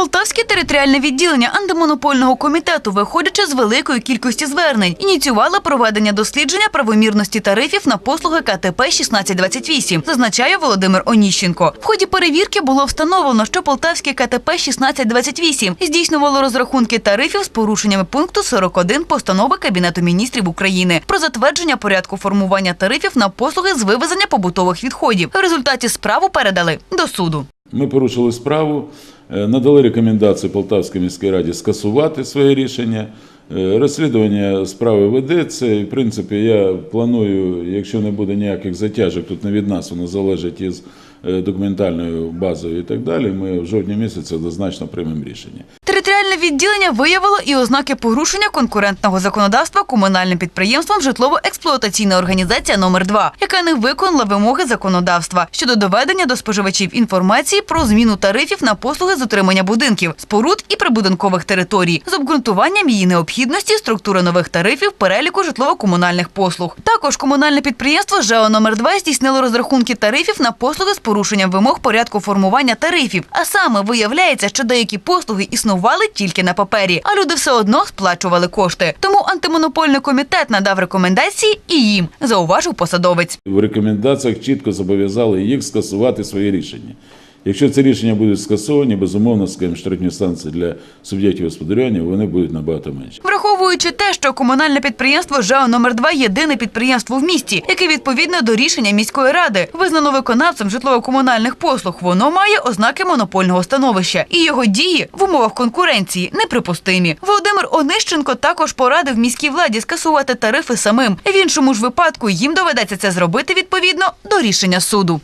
Полтавське територіальне відділення антимонопольного комітету, виходячи з великої кількості звернень, ініціювало проведення дослідження правомірності тарифів на послуги КТП 1628, зазначає Володимир Оніщенко. В ході перевірки було встановлено, що Полтавське КТП 1628 здійснювало розрахунки тарифів з порушеннями пункту 41 постанови Кабінету міністрів України про затвердження порядку формування тарифів на послуги з вивезення побутових відходів. В результаті справу передали до суду. Ми порушили справу, надали рекомендацію Полтавській міській раді скасувати своє рішення. Е, Розслідування справи ведеться. І, в принципі, я планую, якщо не буде ніяких затяжок, тут не від нас, воно залежить із е, документальною базою і так далі. Ми в жовтні місяці однозначно приймемо рішення. Відділення виявило і ознаки порушення конкурентного законодавства комунальним підприємством житлово-експлуатаційна організація номер 2 яка не виконала вимоги законодавства щодо доведення до споживачів інформації про зміну тарифів на послуги з утримання будинків, споруд і прибудинкових територій з обґрунтуванням її необхідності, структури нових тарифів, переліку житлово-комунальних послуг. Також комунальне підприємство ЖЕО номер 2 здійснило розрахунки тарифів на послуги з порушенням вимог порядку формування тарифів. А саме виявляється, що деякі послуги існували тільки на папері, а люди все одно сплачували кошти. Тому антимонопольний комітет надав рекомендації і їм, зауважив посадовець. В рекомендаціях чітко зобов'язали їх скасувати свої рішення. Якщо ці рішення будуть скасовані, безумовно, скажімо, штрафні станції для суб'єктів господарювання вони будуть набагато менші. Враховуючи те, що комунальне підприємство ЖЕО номер 2 єдине підприємство в місті, яке відповідно до рішення міської ради визнано виконавцем житлово-комунальних послуг, воно має ознаки монопольного становища, і його дії в умовах конкуренції неприпустимі. Володимир Онищенко також порадив міській владі скасувати тарифи самим. В іншому ж випадку їм доведеться це зробити відповідно до рішення суду.